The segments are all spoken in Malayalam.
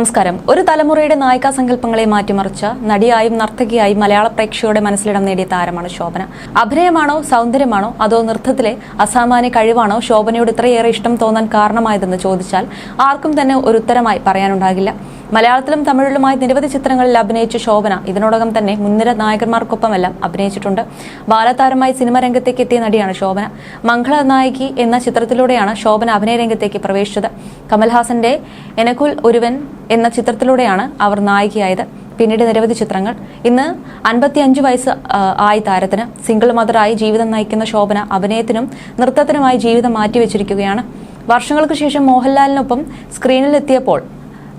നമസ്കാരം. ഒരു തലമുറയുടെ നായിക സങ്കല്പങ്ങളെ മാറ്റിമറിച്ച നടിയായും നർത്തകിയായും മലയാള പ്രേക്ഷകരുടെ മനസ്സിലിടം നേടിയ താരമാണ് ശോഭന. അഭിനയമാണോ സൗന്ദര്യമാണോ അതോ നൃത്തത്തിലെ അസാമാന്യ കഴിവാണോ ശോഭനയോട് ഇത്രയേറെ ഇഷ്ടം തോന്നാൻ കാരണമായതെന്ന് ചോദിച്ചാൽ ആർക്കും തന്നെ ഒരു ഉത്തരമായി പറയാനുണ്ടാകില്ല. മലയാളത്തിലും തമിഴിലുമായി നിരവധി ചിത്രങ്ങളിൽ അഭിനയിച്ച ശോഭന ഇതിനോടകം തന്നെ മുൻനിര നായകന്മാർക്കൊപ്പമെല്ലാം അഭിനയിച്ചിട്ടുണ്ട്. ബാലതാരമായി സിനിമ രംഗത്തേക്ക് എത്തിയ നടിയാണ് ശോഭന. മംഗള നായകി എന്ന ചിത്രത്തിലൂടെയാണ് ശോഭന അഭിനയ രംഗത്തേക്ക് പ്രവേശിച്ചത്. കമൽഹാസന്റെ എനക്കുൽ ഒരുവൻ എന്ന ചിത്രത്തിലൂടെയാണ് അവർ നായികയായത്. പിന്നീട് നിരവധി ചിത്രങ്ങൾ. ഇന്ന് അൻപത്തിയഞ്ച് വയസ്സ് ആയി താരത്തിന്. സിംഗിൾ മദറായി ജീവിതം നയിക്കുന്ന ശോഭന അഭിനയത്തിനും നൃത്തത്തിനുമായി ജീവിതം മാറ്റിവെച്ചിരിക്കുകയാണ്. വർഷങ്ങൾക്ക് ശേഷം മോഹൻലാലിനൊപ്പം സ്ക്രീനിലെത്തിയപ്പോൾ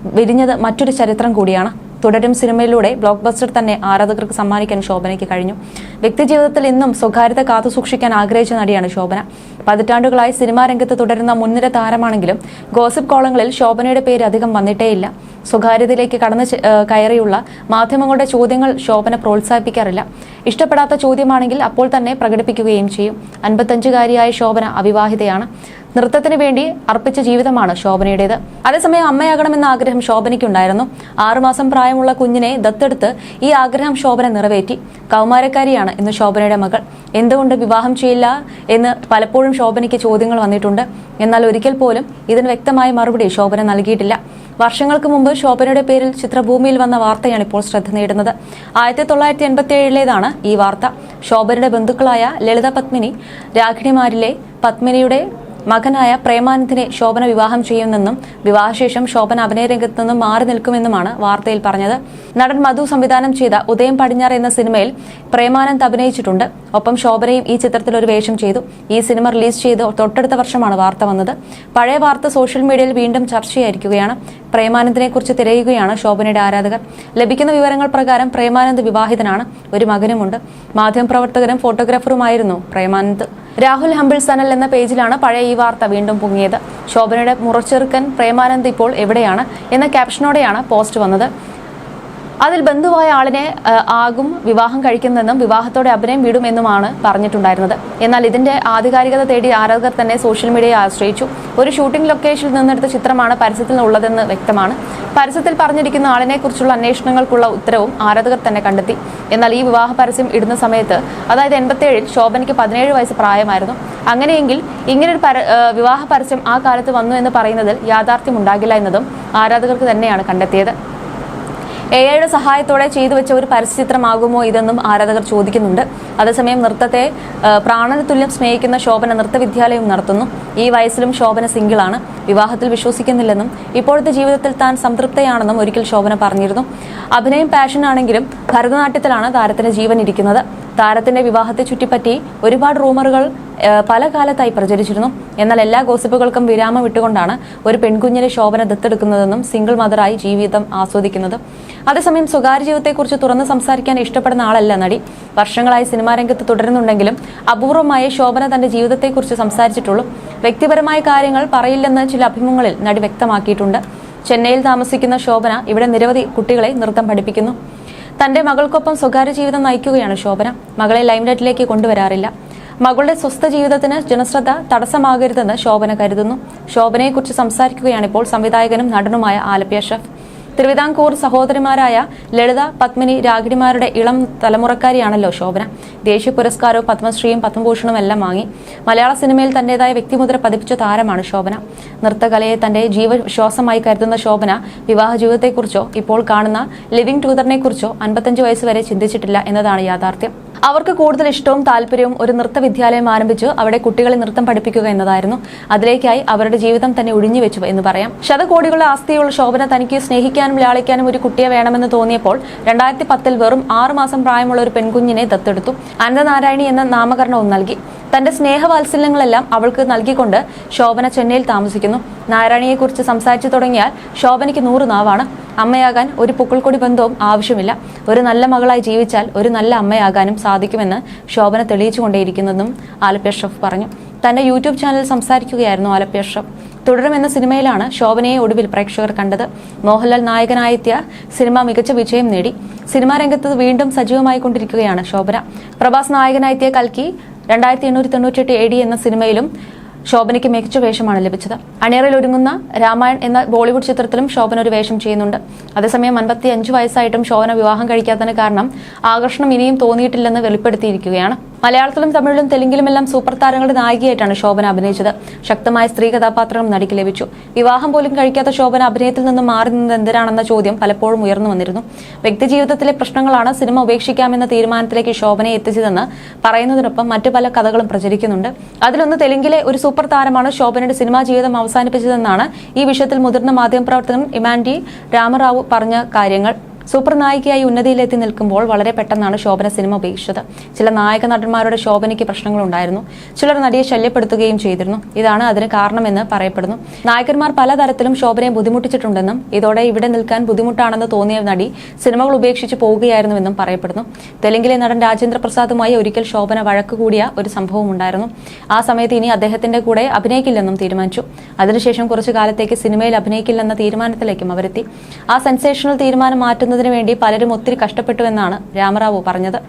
വിരിഞ്ഞത് മറ്റൊരു ചരിത്രം കൂടിയാണ്. തുടരും സിനിമയിലൂടെ ബ്ലോക്ക് ബസ്റ്റർ തന്നെ ആരാധകർക്ക് സമ്മാനിക്കാൻ ശോഭനയ്ക്ക് കഴിഞ്ഞു. വ്യക്തിജീവിതത്തിൽ ഇന്നും സ്വകാര്യത കാത്തുസൂക്ഷിക്കാൻ ആഗ്രഹിച്ച നടിയാണ് ശോഭന. പതിറ്റാണ്ടുകളായി സിനിമാ രംഗത്ത് തുടരുന്ന മുൻനിര താരമാണെങ്കിലും ഗോസിപ്പ് കോളങ്ങളിൽ ശോഭനയുടെ പേര് അധികം വന്നിട്ടേയില്ല. സ്വകാര്യതയിലേക്ക് കടന്നു കയറിയുള്ള മാധ്യമങ്ങളുടെ ചോദ്യങ്ങൾ ശോഭന പ്രോത്സാഹിപ്പിക്കാറില്ല. ഇഷ്ടപ്പെടാത്ത ചോദ്യമാണെങ്കിൽ അപ്പോൾ തന്നെ പ്രകടിപ്പിക്കുകയും ചെയ്യും. അൻപത്തഞ്ചുകാരിയായ ശോഭന അവിവാഹിതയാണ്. നൃത്തത്തിന് വേണ്ടി അർപ്പിച്ച ജീവിതമാണ് ശോഭനയുടേത്. അതേസമയം അമ്മയാകണമെന്ന ആഗ്രഹം ശോഭനയ്ക്കുണ്ടായിരുന്നു. ആറുമാസം പ്രായമുള്ള കുഞ്ഞിനെ ദത്തെടുത്ത് ഈ ആഗ്രഹം ശോഭന നിറവേറ്റി. കൗമാരക്കാരിയാണ് ഇന്ന് ശോഭനയുടെ മകൾ. എന്തുകൊണ്ട് വിവാഹം ചെയ്യില്ല എന്ന് പലപ്പോഴും ശോഭനയ്ക്ക് ചോദ്യങ്ങൾ വന്നിട്ടുണ്ട്. എന്നാൽ ഒരിക്കൽ പോലും ഇതിന് വ്യക്തമായ മറുപടി ശോഭന നൽകിയിട്ടില്ല. വർഷങ്ങൾക്ക് മുമ്പ് ശോഭനയുടെ പേരിൽ ചിത്രഭൂമിയിൽ വന്ന വാർത്തയാണ് ഇപ്പോൾ ശ്രദ്ധ നേടുന്നത്. ആയിരത്തി തൊള്ളായിരത്തി എൺപത്തി ഏഴിലേതാണ് ഈ വാർത്ത. ശോഭനയുടെ ബന്ധുക്കളായ ലളിത പത്മിനി രാഖിണിമാരിലെ പത്മിനിയുടെ മകനായ പ്രേമാനന്ദിനെ ശോഭന വിവാഹം ചെയ്യുമെന്നും വിവാഹശേഷം ശോഭന അഭിനയ രംഗത്ത് നിന്നും മാറി നിൽക്കുമെന്നുമാണ് വാർത്തയിൽ പറഞ്ഞത്. നടൻ മധു സംവിധാനം ചെയ്ത ഉദയം പടിഞ്ഞാറ് എന്ന സിനിമയിൽ പ്രേമാനന്ദ് അഭിനയിച്ചിട്ടുണ്ട്. ഒപ്പം ശോഭനയും ഈ ചിത്രത്തിൽ ഒരു വേഷം ചെയ്തു. ഈ സിനിമ റിലീസ് ചെയ്ത് തൊട്ടടുത്ത വർഷമാണ് വാർത്ത വന്നത്. പഴയ വാർത്ത സോഷ്യൽ മീഡിയയിൽ വീണ്ടും ചർച്ചയായിരിക്കുകയാണ്. പ്രേമാനന്ദിനെ കുറിച്ച് തിരയുകയാണ് ശോഭനയുടെ ആരാധകർ. ലഭിക്കുന്ന വിവരങ്ങൾ പ്രകാരം പ്രേമാനന്ദ് വിവാഹിതനാണ്. ഒരു മകനുമുണ്ട്. മാധ്യമപ്രവർത്തകനും ഫോട്ടോഗ്രാഫറുമായിരുന്നു പ്രേമാനന്ദ്. രാഹുൽ ഹംബിൾ സനൽ എന്ന പേജിലാണ് പഴയ ഈ വാർത്ത വീണ്ടും പൊങ്ങിയത്. ശോഭനയുടെ മുറച്ചെറുക്കൻ പ്രേമാനന്ദ് ഇപ്പോൾ എവിടെയാണ്? എന്ന ക്യാപ്ഷനോടെയാണ് പോസ്റ്റ് വന്നത്. അതിൽ ബന്ധുവായ ആളിനെ ആകും വിവാഹം കഴിക്കുന്നതെന്നും വിവാഹത്തോടെ അഭിനയം വിടുമെന്നുമാണ് പറഞ്ഞിട്ടുണ്ടായിരുന്നത്. എന്നാൽ ഇതിന്റെ ആധികാരികത തേടി ആരാധകർ തന്നെ സോഷ്യൽ മീഡിയയെ ആശ്രയിച്ചു. ഒരു ഷൂട്ടിംഗ് ലൊക്കേഷനിൽ നിന്നെടുത്ത ചിത്രമാണ് പരസ്യത്തിൽ ഉള്ളതെന്ന് വ്യക്തമാണ്. പരസ്യത്തിൽ പറഞ്ഞിരിക്കുന്ന ആളിനെ കുറിച്ചുള്ള അന്വേഷണങ്ങൾക്കുള്ള ഉത്തരവും ആരാധകർ തന്നെ കണ്ടെത്തി. എന്നാൽ ഈ വിവാഹ പരസ്യം ഇടുന്ന സമയത്ത് അതായത് എൺപത്തിയേഴിൽ ശോഭനയ്ക്ക് പതിനേഴ് വയസ്സ് പ്രായമായിരുന്നു. അങ്ങനെയെങ്കിൽ ഇങ്ങനൊരു പര വിവാഹ പരസ്യം ആ കാലത്ത് വന്നു എന്ന് പറയുന്നതിൽ യാഥാർത്ഥ്യം ഉണ്ടാകില്ല എന്നതും ആരാധകർക്ക് തന്നെയാണ് കണ്ടെത്തിയത്. എ ഐയുടെ സഹായത്തോടെ ചെയ്തു വെച്ച ഒരു പരസ്യചിത്രമാകുമോ ഇതെന്നും ആരാധകർ ചോദിക്കുന്നുണ്ട്. അതേസമയം നൃത്തത്തെ പ്രാണന തുല്യം സ്നേഹിക്കുന്ന ശോഭന നൃത്തവിദ്യാലയം നടത്തുന്നു. ഈ വയസ്സിലും ശോഭന സിംഗിളാണ് വിവാഹത്തിൽ വിശ്വസിക്കുന്നില്ലെന്നും ഇപ്പോഴത്തെ ജീവിതത്തിൽ താൻ സംതൃപ്തയാണെന്നും ഒരിക്കൽ ശോഭന പറഞ്ഞിരുന്നു. അഭിനയം പാഷനാണെങ്കിലും ഭരതനാട്യത്തിലാണ് താരത്തിന്റെ ജീവൻ ഇരിക്കുന്നത്. താരത്തിന്റെ വിവാഹത്തെ ചുറ്റിപ്പറ്റി ഒരുപാട് റൂമറുകൾ പല കാലത്തായി പ്രചരിച്ചിരുന്നു. എന്നാൽ എല്ലാ ഗോസിപ്പുകൾക്കും വിരാമം വിട്ടുകൊണ്ടാണ് ഒരു പെൺകുഞ്ഞിനെ ശോഭന ദത്തെടുക്കുന്നതെന്നും സിംഗിൾ മദറായി ജീവിതം ആസ്വദിക്കുന്നത്. അതേസമയം സ്വകാര്യ ജീവിതത്തെക്കുറിച്ച് തുറന്ന് സംസാരിക്കാൻ ഇഷ്ടപ്പെടുന്ന ആളല്ല നടി. വർഷങ്ങളായി സിനിമാ രംഗത്ത് തുടരുന്നുണ്ടെങ്കിലും അപൂർവമായ ശോഭന തന്റെ ജീവിതത്തെക്കുറിച്ച് സംസാരിച്ചിട്ടുള്ളൂ. വ്യക്തിപരമായ കാര്യങ്ങൾ പറയില്ലെന്ന് ചില അഭിമുഖങ്ങളിൽ നടി വ്യക്തമാക്കിയിട്ടുണ്ട്. ചെന്നൈയിൽ താമസിക്കുന്ന ശോഭന ഇവിടെ നിരവധി കുട്ടികളെ നൃത്തം പഠിപ്പിക്കുന്നു. തന്റെ മകൾക്കൊപ്പം സ്വകാര്യ ജീവിതം നയിക്കുകയാണ് ശോഭന. മകളെ ലൈംലൈറ്റിലേക്ക് കൊണ്ടുവരാറില്ല. മകളുടെ സ്വസ്ഥ ജീവിതത്തിന് ജനശ്രദ്ധ തടസ്സമാകരുതെന്ന് ശോഭന കരുതുന്നു. ശോഭനയെക്കുറിച്ച് സംസാരിക്കുകയാണ് ഇപ്പോൾ സംവിധായകനും നടനുമായ ആലപ്യ ഷെഫ് തിരുവിതാംകൂർ സഹോദരിമാരായ ലളിത പത്മിനി രാഗിണിമാരുടെ ഇളം തലമുറക്കാരിയാണല്ലോ ശോഭന. ദേശീയ പുരസ്കാരവും പത്മശ്രീയും പത്മഭൂഷണും എല്ലാം വാങ്ങി മലയാള സിനിമയിൽ തന്റേതായ വ്യക്തിമുദ്ര പതിപ്പിച്ച താരമാണ് ശോഭന. നൃത്തകലയെ തന്റെ ജീവശ്വാസമായി കരുതുന്ന ശോഭന വിവാഹ ജീവിതത്തെക്കുറിച്ചോ ഇപ്പോൾ കാണുന്ന ലിവിംഗ് ടൂതറിനെ കുറിച്ചോ അൻപത്തഞ്ച് വയസ്സ് വരെ ചിന്തിച്ചിട്ടില്ല എന്നതാണ് യാഥാർത്ഥ്യം. അവർക്ക് കൂടുതൽ ഇഷ്ടവും താല്പര്യവും ഒരു നൃത്ത വിദ്യാലയം ആരംഭിച്ച് അവിടെ കുട്ടികളെ നൃത്തം പഠിപ്പിക്കുക എന്നതായിരുന്നു. അതിലേക്കായി അവരുടെ ജീവിതം തന്നെ ഒഴിഞ്ഞു വെച്ചു എന്ന് പറയാം. ശതകോടികളുടെ ആസ്തിയുള്ള ശോഭന തനിക്ക് സ്നേഹിക്കാനും ലാളിക്കാനും ഒരു കുട്ടിയെ വേണമെന്ന് തോന്നിയപ്പോൾ രണ്ടായിരത്തി പത്തിൽ വെറും ആറു മാസം പ്രായമുള്ള ഒരു പെൺകുഞ്ഞിനെ ദത്തെടുത്തു. അനന്തനാരായണി എന്ന നാമകരണവും നൽകി. തന്റെ സ്നേഹവാത്സല്യങ്ങളെല്ലാം അവൾക്ക് നൽകിക്കൊണ്ട് ശോഭന ചെന്നൈയിൽ താമസിക്കുന്നു. നാരായണിയെക്കുറിച്ച് സംസാരിച്ചു തുടങ്ങിയാൽ ശോഭനയ്ക്ക് നൂറ് നാവാണ്. അമ്മയാകാൻ ഒരു പുക്കിൾക്കൊടി ബന്ധവും ആവശ്യമില്ല. ഒരു നല്ല മകളായി ജീവിച്ചാൽ ഒരു നല്ല അമ്മയാകാനും സാധിക്കുമെന്ന് ശോഭന തെളിയിച്ചുകൊണ്ടേയിരിക്കുന്നതെന്നും ആലപ്യ ഷെഫ് പറഞ്ഞു. തന്റെ യൂട്യൂബ് ചാനലിൽ സംസാരിക്കുകയായിരുന്നു ആലപ്യ ഷെഫ് തുടരും എന്ന സിനിമയിലാണ് ശോഭനയെ ഒടുവിൽ പ്രേക്ഷകർ കണ്ടത്. മോഹൻലാൽ നായകനായെത്തിയ സിനിമ മികച്ച വിജയം നേടി. സിനിമാ രംഗത്ത് വീണ്ടും സജീവമായി കൊണ്ടിരിക്കുകയാണ് ശോഭന. പ്രഭാസ് നായകനായെത്തിയ കൽക്കി രണ്ടായിരത്തി എണ്ണൂറ്റി തൊണ്ണൂറ്റെട്ട് എ ഡി എന്ന സിനിമയിലും ശോഭനയ്ക്ക് മികച്ച വേഷമാണ് ലഭിച്ചത്. അണിയറയിൽ ഒരുങ്ങുന്ന രാമായൺ എന്ന ബോളിവുഡ് ചിത്രത്തിലും ശോഭന ഒരു വേഷം ചെയ്യുന്നുണ്ട്. അതേസമയം അൻപത്തി അഞ്ച് വയസ്സായിട്ടും ശോഭന വിവാഹം കഴിക്കാത്തതിന് കാരണം ആകർഷണം ഇനിയും തോന്നിയിട്ടില്ലെന്ന് വെളിപ്പെടുത്തിയിരിക്കുകയാണ്. മലയാളത്തിലും തമിഴിലും തെലുങ്കിലുമെല്ലാം സൂപ്പർ താരങ്ങളുടെ നായികയായിട്ടാണ് ശോഭന അഭിനയിച്ചത്. ശക്തമായ സ്ത്രീ കഥാപാത്രങ്ങളും നടിക്ക് ലഭിച്ചു. വിവാഹം പോലും കഴിക്കാത്ത ശോഭന അഭിനയത്തിൽ നിന്ന് മാറി നിന്നത് എന്തിനാണെന്ന ചോദ്യം പലപ്പോഴും ഉയർന്നു വന്നിരുന്നു. വ്യക്തിജീവിതത്തിലെ പ്രശ്നങ്ങളാണ് സിനിമ ഉപേക്ഷിക്കാമെന്ന തീരുമാനത്തിലേക്ക് ശോഭനയെ എത്തിച്ചതെന്ന് പറയുന്നതിനൊപ്പം മറ്റു പല കഥകളും പ്രചരിക്കുന്നുണ്ട്. അതിലൊന്ന് തെലുങ്കിലെ ഒരു സൂപ്പർ താരമാണ് ശോഭനയുടെ സിനിമാ ജീവിതം അവസാനിപ്പിച്ചതെന്നാണ് ഈ വിഷയത്തിൽ മുതിർന്ന മാധ്യമപ്രവർത്തകൻ ഇമാൻഡി രാമറാവു പറഞ്ഞ കാര്യങ്ങൾ. സൂപ്പർ നായികയായി ഉന്നതിയിലെത്തി നിൽക്കുമ്പോൾ വളരെ പെട്ടെന്നാണ് ശോഭന സിനിമ ഉപേക്ഷിച്ചത്. ചില നായക നടന്മാരുടെ ശോഭനയ്ക്ക് പ്രശ്നങ്ങളുണ്ടായിരുന്നു. ചിലർ നടിയെ ശല്യപ്പെടുത്തുകയും ചെയ്തിരുന്നു. ഇതാണ് അതിന് കാരണമെന്ന് പറയപ്പെടുന്നു. നായകന്മാർ പലതരത്തിലും ശോഭനയെ ബുദ്ധിമുട്ടിച്ചിട്ടുണ്ടെന്നും ഇതോടെ ഇവിടെ നിൽക്കാൻ ബുദ്ധിമുട്ടാണെന്ന് തോന്നിയ നടി സിനിമകൾ ഉപേക്ഷിച്ച് പോവുകയായിരുന്നുവെന്നും പറയപ്പെടുന്നു. തെലുങ്കിലെ നടൻ രാജേന്ദ്ര പ്രസാദുമായി ഒരിക്കൽ ശോഭന വഴക്ക് കൂടിയ ഒരു സംഭവം ഉണ്ടായിരുന്നു. ആ സമയത്ത് ഇനി അദ്ദേഹത്തിന്റെ കൂടെ അഭിനയിക്കില്ലെന്നും തീരുമാനിച്ചു. അതിനുശേഷം കുറച്ചു കാലത്തേക്ക് സിനിമയിൽ അഭിനയിക്കില്ലെന്ന തീരുമാനത്തിലേക്കും അവരെത്തി. ആ സെൻസേഷണൽ തീരുമാനം മാറ്റുന്നതിന് വേണ്ടി പലരും ഒത്തിരി കഷ്ടപ്പെട്ടുവെന്നാണ് രാമറാവു പറഞ്ഞത്.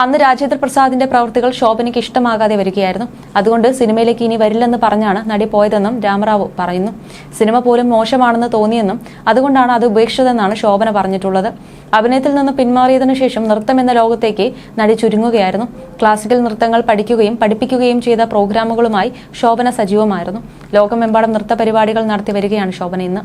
അന്ന് രാജേന്ദ്ര പ്രസാദിന്റെ പ്രവൃത്തികൾ ശോഭനയ്ക്ക് ഇഷ്ടമാകാതെ വരികയായിരുന്നു. അതുകൊണ്ട് സിനിമയിലേക്ക് ഇനി വരില്ലെന്ന് പറഞ്ഞാണ് നടി പോയതെന്നും രാമറാവു പറയുന്നു. സിനിമ പോലും മോശമാണെന്ന് തോന്നിയെന്നും അതുകൊണ്ടാണ് അത് ഉപേക്ഷിച്ചതെന്നാണ് ശോഭന പറഞ്ഞിട്ടുള്ളത്. അഭിനയത്തിൽ നിന്ന് പിന്മാറിയതിനു ശേഷം നൃത്തം എന്ന ലോകത്തേക്ക് നടി ചുരുങ്ങുകയായിരുന്നു. ക്ലാസിക്കൽ നൃത്തങ്ങൾ പഠിക്കുകയും പഠിപ്പിക്കുകയും ചെയ്ത പ്രോഗ്രാമുകളുമായി ശോഭന സജീവമായിരുന്നു. ലോകമെമ്പാടും നൃത്ത പരിപാടികൾ നടത്തി വരികയാണ് ശോഭന ഇന്ന്.